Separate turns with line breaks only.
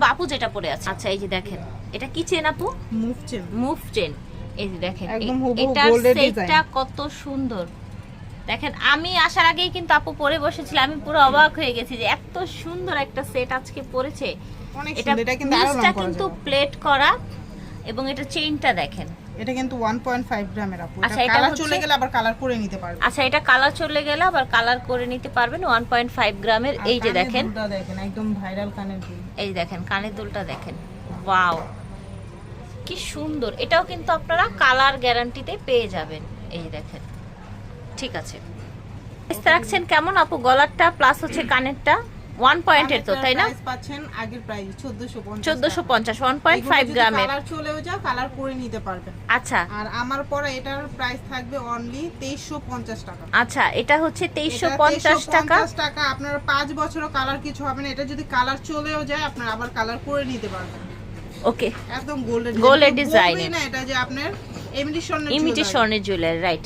দেখাবো আপু যেটা পরে আছে। আচ্ছা এই যে দেখেন এটা কি চেন আপু?
মুভ চেন
মুভ চেন এই যে দেখেন
একদম
এ-
হুবহু
এটার
gold এর
সেটটা কত সুন্দর। দেখেন আমি আসার আগেই কিন্তু আপু পরে বসেছিল আমি পুরো অবাক হয়ে গেছি যে এত সুন্দর একটা সেট আজকে পরেছে।
অনেক
এটা
সুন্দর এটা কিন্তু আরও
নিচটা
করা
কিন্তু প্লেট করা এবং এটা চেইনটা দেখেন।
এটা কিন্তু 1.5 গ্রামের আপু।
আচ্ছা,
এটা কালার চলে গেলে আবার কালার করে নিতে পারবে।
আচ্ছা এটা কালার চলে গেলে আবার কালার করে নিতে পারবেন ওয়ান পয়েন্ট ফাইভ গ্রামের এই যে দেখেন।
দুলটা দেখেন একদম ভাইরাল কানের দুল।
এই দেখেন কানের দুলটা দেখেন। ওয়াও কি সুন্দর। এটাও কিন্তু আপনারা কালার গ্যারান্টিতে পেয়ে যাবেন। এই দেখেন। ঠিক আছে। রাখছেন কেমন আপু? গলারটা প্লাস হচ্ছে কানেরটা। ওয়ান পয়েন্টের তো তাই না?
পাচ্ছেন আগের প্রাইস 1450
চোদ্দশো পঞ্চাশ ওয়ান পয়েন্ট ফাইভ গ্রামের।
কালার চলেও কালার করে নিতে পারবেন।
আচ্ছা।
আর আমার পরে এটার প্রাইস থাকবে অনলি 2350 টাকা।
আচ্ছা এটা হচ্ছে তেইশশো
এটা
পঞ্চাশ টাকা।
2350 টাকা আপনার 5 বছরও কালার কিছু হবে না। এটা যদি কালার চলেও যায় আপনার আবার কালার করে নিতে পারবেন।
ওকে।
একদম
এর design এর।
না এটা যে আপনার ইমিটেশনের
ইমিটেশনের জুয়েলারি রাইট